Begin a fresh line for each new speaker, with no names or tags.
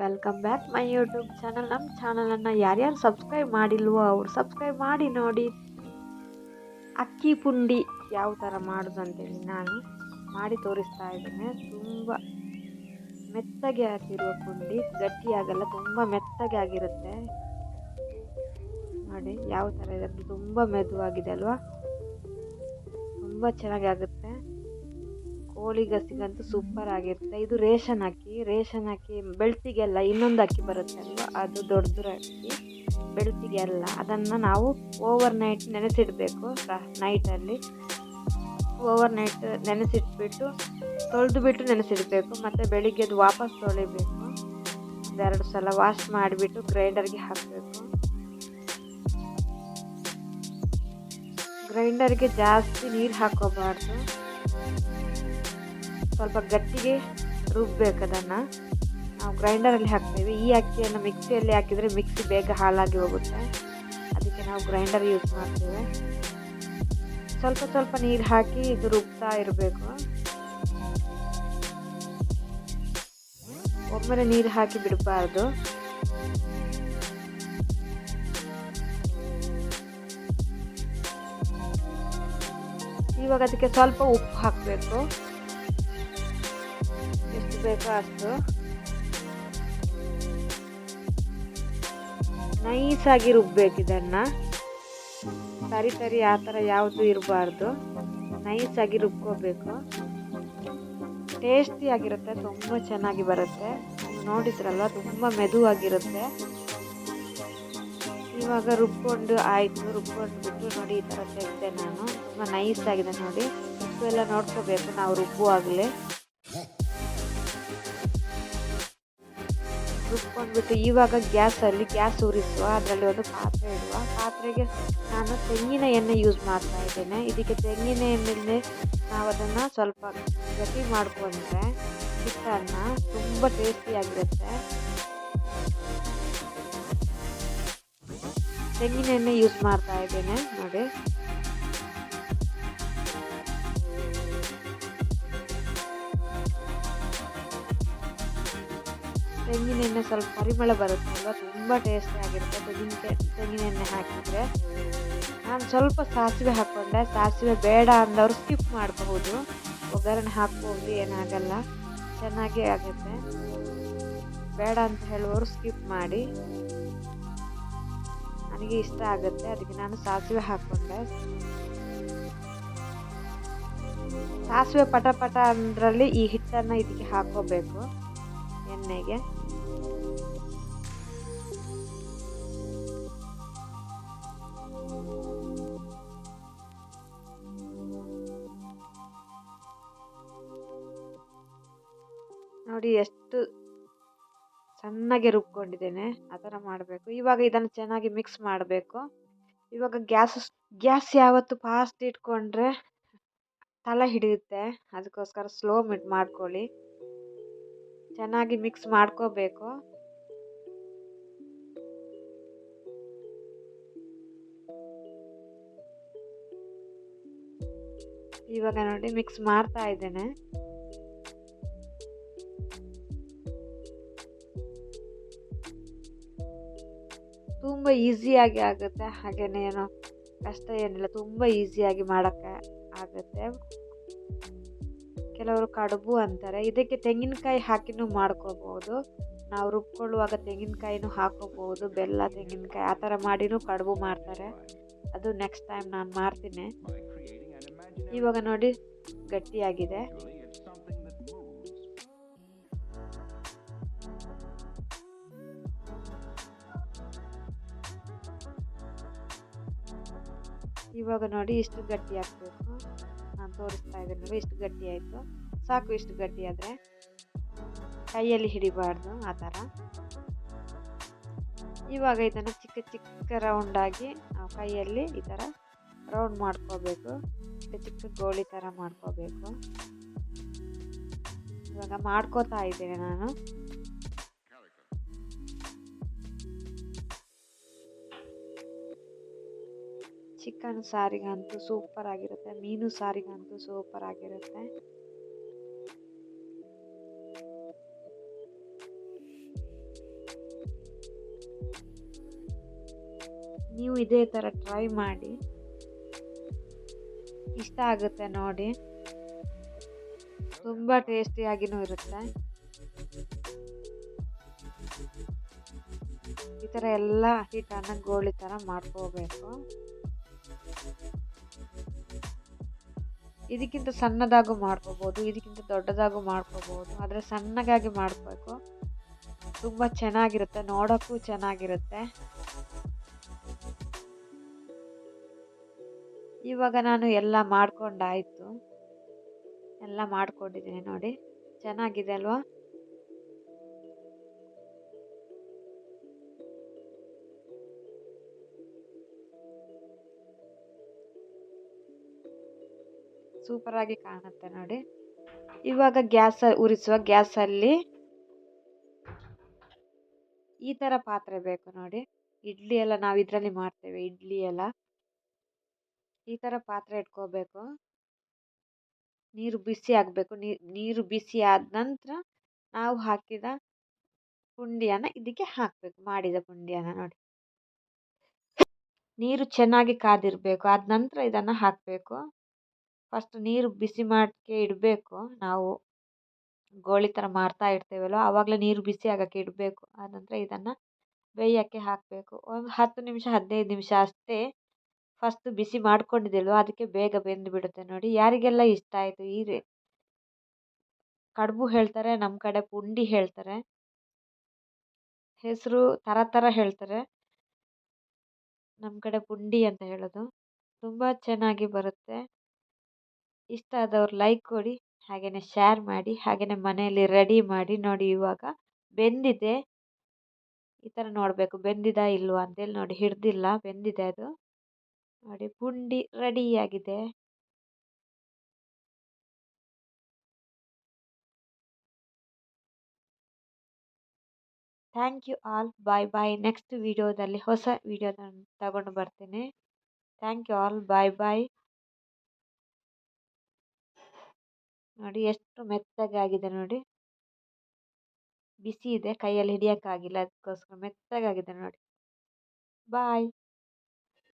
Welcome back my YouTube channel ನಮ್ಮ ಚಾನಲನ್ನು ಯಾರ್ಯಾರು ಸಬ್ಸ್ಕ್ರೈಬ್ ಮಾಡಿಲ್ವೋ ಅವ್ರು ಸಬ್ಸ್ಕ್ರೈಬ್ ಮಾಡಿ ನೋಡಿ. ಅಕ್ಕಿ ಪುಂಡಿ ಯಾವ ಥರ ಮಾಡೋದು ಅಂತೇಳಿ ನಾನು ಮಾಡಿ ತೋರಿಸ್ತಾ ಇದ್ದೇನೆ. ತುಂಬ ಮೆತ್ತಗೆ ಆಗಿರುವ ಪುಂಡಿ. ಗಟ್ಟಿಯಾಗಲ್ಲ ತುಂಬ ಮೆತ್ತಗೆ ಆಗಿರುತ್ತೆ. ನೋಡಿ ಯಾವ ಥರ ಇದೆ. ತುಂಬ ಮೆದುವಾಗಿದೆ ಅಲ್ವಾ? ತುಂಬ ಚೆನ್ನಾಗಿ ಆಗುತ್ತೆ. ಕೋಳಿ ಗಸಿಗಂತೂ ಸೂಪರ್ ಆಗಿರುತ್ತೆ. ಇದು ರೇಷನ್ ಅಕ್ಕಿ ರೇಷನ್ ಅಕ್ಕಿ ಬೆಳ್ತಿಗೆಲ್ಲ ಇನ್ನೊಂದು ಅಕ್ಕಿ ಬರುತ್ತೆ ಅಲ್ವಾ? ಅದು ದೊಡ್ಡದ್ರ ಅಕ್ಕಿ ಬೆಳ್ತಿಗೆ ಅಲ್ಲ. ಅದನ್ನು ನಾವು ಓವರ್ ನೈಟ್ ನೆನೆಸಿಡಬೇಕು ನೈಟಲ್ಲಿ ಓವರ್ ನೈಟ್ ನೆನೆಸಿಟ್ಬಿಟ್ಟು ತೊಳೆದು ಬಿಟ್ಟು ನೆನೆಸಿಡಬೇಕು. ಮತ್ತು ಬೆಳಿಗ್ಗೆ ಅದು ವಾಪಸ್ ತೊಳಿಬೇಕು. ಒಂದೆರಡು ಸಲ ವಾಶ್ ಮಾಡಿಬಿಟ್ಟು ಗ್ರೈಂಡರ್ಗೆ ಹಾಕಬೇಕು. ಗ್ರೈಂಡರ್ಗೆ ಜಾಸ್ತಿ ನೀರು ಹಾಕೋಬಾರ್ದು ಸ್ವಲ್ಪ ಗಟ್ಟಿಗೆ ರುಬ್ಬಬೇಕು ಅದನ್ನು. ನಾವು ಗ್ರೈಂಡರಲ್ಲಿ ಹಾಕ್ತೇವೆ. ಈ ಅಕ್ಕಿಯನ್ನು ಮಿಕ್ಸಿಯಲ್ಲಿ ಹಾಕಿದರೆ ಮಿಕ್ಸಿ ಬೇಗ ಹಾಳಾಗಿ ಹೋಗುತ್ತೆ. ಅದಕ್ಕೆ ನಾವು ಗ್ರೈಂಡರ್ ಯೂಸ್ ಮಾಡ್ತೇವೆ. ಸ್ವಲ್ಪ ಸ್ವಲ್ಪ ನೀರು ಹಾಕಿ ಇದು ರುಬ್ತಾ ಇರಬೇಕು. ಒಮ್ಮೆಲೆ ನೀರು ಹಾಕಿ ಬಿಡಬಾರ್ದು. ಇವಾಗ ಅದಕ್ಕೆ ಸ್ವಲ್ಪ ಉಪ್ಪು ಹಾಕಬೇಕು. ಎಷ್ಟು ಬೇಕೋ ಅಷ್ಟು? ನೈಸಾಗಿ ರುಬ್ಬೇಕು ಇದನ್ನು ತರಿ ಸರಿ ಆ ಥರ ಯಾವುದು ಇರಬಾರ್ದು. ನೈಸಾಗಿ ರುಬ್ಕೋಬೇಕು. ಟೇಸ್ಟಿಯಾಗಿರುತ್ತೆ ತುಂಬ ಚೆನ್ನಾಗಿ ಬರುತ್ತೆ. ನೋಡಿದ್ರಲ್ಲ ತುಂಬ ಮೆದುವಾಗಿರುತ್ತೆ. ಇವಾಗ ರುಬ್ಕೊಂಡು ಆಯಿತು ರುಬ್ಕೊಂಡು ಬಿಟ್ಟು ನೋಡಿ ಈ ಥರ ತೆಗೆದೆ ನಾನು. ತುಂಬ ನೈಸ್ ಆಗಿದೆ ನೋಡಿ. ಉಪ್ಪು ಎಲ್ಲ ನೋಡ್ಕೋಬೇಕು ನಾವು ರುಬ್ಬುವಾಗಲೇ. ರುಬ್ಕೊಂಡ್ಬಿಟ್ಟು ಇವಾಗ ಗ್ಯಾಸಲ್ಲಿ ಗ್ಯಾಸ್ ಉರಿಸುವ ಅದರಲ್ಲಿ ಒಂದು ಪಾತ್ರೆ ಇಡುವ. ಪಾತ್ರೆಗೆ ನಾನು ತೆಂಗಿನ ಎಣ್ಣೆ ಯೂಸ್ ಮಾಡ್ತಾ ಇದ್ದೇನೆ. ಇದಕ್ಕೆ ತೆಂಗಿನ ಎಣ್ಣೆ ನಾವು ಅದನ್ನು ಸ್ವಲ್ಪ ಗಟ್ಟಿ ಮಾಡಿಕೊಂಡ್ರೆ ಚಿತ್ರಾನ್ನ ತುಂಬ ಟೇಸ್ಟಿಯಾಗಿರುತ್ತೆ ತೆಂಗಿನ ಎಣ್ಣೆ ಯೂಸ್ ಮಾಡ್ತಾ ಇದ್ದೇನೆ, ನೋಡಿ. ತೆಂಗಿನ ಎಣ್ಣೆ ಸ್ವಲ್ಪ ಪರಿಮಳ ಬರುತ್ತೆ ಅಲ್ವಾ? ತುಂಬ ಟೇಸ್ಟಿ ಆಗಿರುತ್ತೆ. ತೆಂಗಿನ ತೆಂಗಿನೆಣ್ಣೆ ಹಾಕಿದರೆ. ನಾನು ಸ್ವಲ್ಪ ಸಾಸಿವೆ ಹಾಕ್ಕೊಂಡೆ ಸಾಸಿವೆ ಬೇಡ ಅಂದವರು ಸ್ಕಿಪ್ ಮಾಡಬಹುದು. ಒಗ್ಗರಣೆ ಹಾಕ್ಬೋದು, ಏನಾಗಲ್ಲ. ಚೆನ್ನಾಗೇ ಆಗುತ್ತೆ. ಬೇಡ ಅಂತ ಹೇಳುವವರು ಸ್ಕಿಪ್ ಮಾಡಿ. ನನಗೆ ಇಷ್ಟ ಆಗುತ್ತೆ. ಅದಕ್ಕೆ ನಾನು ಸಾಸಿವೆ ಹಾಕ್ಕೊಂಡೆ ಸಾಸಿವೆ ಪಟ ಪಟ ಅಂದ್ರಲ್ಲಿ ಈ ಹಿಟ್ಟನ್ನು ಇದಕ್ಕೆ ಹಾಕೋಬೇಕು. ಎಣ್ಣೆಗೆ. ನೋಡಿ ಎಷ್ಟು ಚೆನ್ನಾಗಿ ರುಬ್ಕೊಂಡಿದ್ದೇನೆ, ಆ ಥರ ಮಾಡಬೇಕು. ಇವಾಗ ಇದನ್ನು ಚೆನ್ನಾಗಿ ಮಿಕ್ಸ್ ಮಾಡಬೇಕು. ಇವಾಗ ಗ್ಯಾಸ್ ಗ್ಯಾಸ್ ಯಾವತ್ತು ಫಾಸ್ಟ್ ಇಟ್ಕೊಂಡ್ರೆ ತಲೆ ಹಿಡಿಯುತ್ತೆ. ಅದಕ್ಕೋಸ್ಕರ ಸ್ಲೋ ಮಿಟ್ ಮಾಡ್ಕೊಳ್ಳಿ. ಚೆನ್ನಾಗಿ ಮಿಕ್ಸ್ ಮಾಡ್ಕೋಬೇಕು. ಇವಾಗ ನೋಡಿ ಮಿಕ್ಸ್ ಮಾಡ್ತಾ ಇದ್ದೇನೆ. ತುಂಬ ಈಸಿಯಾಗಿ ಆಗುತ್ತೆ. ಹಾಗೆಯೇ ಏನೋ ಕಷ್ಟ ಏನಿಲ್ಲ ತುಂಬ ಈಸಿಯಾಗಿ ಮಾಡೋಕ್ಕೆ ಆಗುತ್ತೆ. ಕೆಲವರು ಕಡುಬು ಅಂತಾರೆ. ಇದಕ್ಕೆ ತೆಂಗಿನಕಾಯಿ ಹಾಕಿನೂ ಮಾಡ್ಕೋಬೋದು. ನಾವು ರುಬ್ಕೊಳ್ಳುವಾಗ ತೆಂಗಿನಕಾಯಿನೂ ಹಾಕೋಬಹುದು ಬೆಲ್ಲ ತೆಂಗಿನಕಾಯಿ ಆ ಥರ ಮಾಡಿನೂ ಕಡುಬು ಮಾಡ್ತಾರೆ. ಅದು ನೆಕ್ಸ್ಟ್ ಟೈಮ್ ನಾನು ಮಾಡ್ತೀನಿ. ಇವಾಗ ನೋಡಿ ಗಟ್ಟಿಯಾಗಿದೆ. ಇವಾಗ ನೋಡಿ ಇಷ್ಟು ಗಟ್ಟಿ ಹಾಕಬೇಕು ನಾನು ತೋರಿಸ್ತಾ ಇದ್ದೀನಿ ನೋಡಿ ಇಷ್ಟು ಗಟ್ಟಿ ಆಯಿತು. ಸಾಕು ಇಷ್ಟು ಗಟ್ಟಿ ಆದರೆ. ಕೈಯಲ್ಲಿ ಹಿಡಿಬಾರ್ದು ಆ ಥರ. ಇವಾಗ ಇದನ್ನು ಚಿಕ್ಕ ಚಿಕ್ಕ ರೌಂಡಾಗಿ ನಾವು ಕೈಯಲ್ಲಿ ಈ ಥರ ರೌಂಡ್ ಮಾಡ್ಕೋಬೇಕು. ಚಿಕ್ಕ ಚಿಕ್ಕ ಗೋಳಿ ಥರ ಮಾಡ್ಕೋಬೇಕು. ಇವಾಗ ಮಾಡ್ಕೋತಾ ಇದ್ದೇನೆ ನಾನು. ಚಿಕನ್ ಸಾರಿಗಂತೂ ಸೂಪರ್ ಆಗಿರುತ್ತೆ, ಮೀನು ಸಾರಿಗಂತೂ ಸೂಪರ್ ಆಗಿರುತ್ತೆ. ನೀವು ಇದೇ ಥರ ಟ್ರೈ ಮಾಡಿ. ಇಷ್ಟ ಆಗುತ್ತೆ ನೋಡಿ. ತುಂಬ ಟೇಸ್ಟಿಯಾಗಿನೂ ಇರುತ್ತೆ. ಈ ಥರ ಎಲ್ಲ ಹಿಟ್ಟನ್ನು ಗೋಳಿ ಥರ ಮಾಡ್ಕೋಬೇಕು. ಇದಕ್ಕಿಂತ ಸಣ್ಣದಾಗೂ ಮಾಡ್ಕೋಬೋದು, ಇದಕ್ಕಿಂತ ದೊಡ್ಡದಾಗೂ ಮಾಡ್ಕೋಬೋದು, ಆದರೆ ಸಣ್ಣಗಾಗಿ ಮಾಡಬೇಕು. ತುಂಬ ಚೆನ್ನಾಗಿರುತ್ತೆ, ನೋಡೋಕ್ಕೂ ಚೆನ್ನಾಗಿರುತ್ತೆ. ಇವಾಗ ನಾನು ಎಲ್ಲ ಮಾಡ್ಕೊಂಡಾಯಿತು. ಎಲ್ಲ ಮಾಡ್ಕೊಂಡಿದ್ದೀನಿ ನೋಡಿ. ಚೆನ್ನಾಗಿದೆ ಅಲ್ವಾ? ಸೂಪರಾಗಿ ಕಾಣುತ್ತೆ ನೋಡಿ. ಇವಾಗ ಗ್ಯಾಸ್ ಉರಿಸುವ ಗ್ಯಾಸಲ್ಲಿ ಈ ಥರ ಪಾತ್ರೆ ಬೇಕು ನೋಡಿ. ಇಡ್ಲಿ ಎಲ್ಲ ನಾವು ಇದರಲ್ಲಿ ಮಾಡ್ತೇವೆ, ಇಡ್ಲಿ ಎಲ್ಲ. ಈ ಥರ ಪಾತ್ರೆ ಇಟ್ಕೋಬೇಕು. ನೀರು ಬಿಸಿ ಆಗಬೇಕು ನೀರು ಬಿಸಿ ಆದ ನಂತರ ನಾವು ಹಾಕಿದ ಪುಂಡಿಯನ್ನ ಇದಕ್ಕೆ ಹಾಕಬೇಕು, ಮಾಡಿದ ಪುಂಡಿಯನ್ನು ನೋಡಿ. ನೀರು ಚೆನ್ನಾಗಿ ಕಾದಿರಬೇಕು, ಆದ ನಂತರ ಇದನ್ನು ಹಾಕಬೇಕು. ಫಸ್ಟ್ ನೀರು ಬಿಸಿ ಮಾಡೋಕ್ಕೆ ಇಡಬೇಕು. ನಾವು ಗೋಳಿ ಥರ ಮಾಡ್ತಾ ಇರ್ತೇವಲ್ಲ ಆವಾಗಲೇ ನೀರು ಬಿಸಿ ಆಗೋಕ್ಕೆ ಇಡಬೇಕು. ಆನಂತರ ಇದನ್ನು ಬೇಯೋಕ್ಕೆ ಹಾಕಬೇಕು. ಒಂದು ಹತ್ತು ನಿಮಿಷ, ಹದಿನೈದು ನಿಮಿಷ ಅಷ್ಟೇ ಫಸ್ಟ್ ಬಿಸಿ ಮಾಡ್ಕೊಂಡಿದ್ದಿಲ್ವ, ಅದಕ್ಕೆ ಬೇಗ ಬೆಂದು ಬಿಡುತ್ತೆ ನೋಡಿ. ಯಾರಿಗೆಲ್ಲ ಇಷ್ಟ ಆಯಿತು? ಈ ರೀ ಕಡುಬು ಹೇಳ್ತಾರೆ ನಮ್ಮ ಕಡೆ ಪುಂಡಿ ಹೇಳ್ತಾರೆ. ಹೆಸರು ಥರ ಥರ ಹೇಳ್ತಾರೆ. ನಮ್ಮ ಕಡೆ ಪುಂಡಿ ಅಂತ ಹೇಳೋದು. ತುಂಬ ಚೆನ್ನಾಗಿ ಬರುತ್ತೆ. ಇಷ್ಟ ಆದವ್ರು ಲೈಕ್ ಕೊಡಿ ಹಾಗೆಯೇ ಶೇರ್ ಮಾಡಿ ಹಾಗೆಯೇ ಮನೆಯಲ್ಲಿ ರೆಡಿ ಮಾಡಿ ನೋಡಿ ಇವಾಗ ಬೆಂದಿದೆ. ಈ ಥರ ನೋಡಬೇಕು, ಬೆಂದಿದಾ ಇಲ್ವಾ ಅಂತೇಳಿ ನೋಡಿ, ಹಿಡ್ದಿಲ್ಲ, ಬೆಂದಿದೆ ಅದು. ನೋಡಿ, ಪುಂಡಿ ರೆಡಿಯಾಗಿದೆ thank you all bye bye next ವಿಡಿಯೋದಲ್ಲಿ ಹೊಸ ವಿಡಿಯೋ ತಗೊಂಡು ಬರ್ತೀನಿ. Thank you all bye bye ನೋಡಿ ಎಷ್ಟು ಮೆತ್ತಗಾಗಿದೆ ನೋಡಿ. ಬಿಸಿ ಇದೆ ಕೈಯಲ್ಲಿ ಹಿಡಿಯೋಕ್ಕಾಗಿಲ್ಲ ಅದಕ್ಕೋಸ್ಕರ ಮೆತ್ತಗಾಗಿದೆ ನೋಡಿ. ಬಾಯ್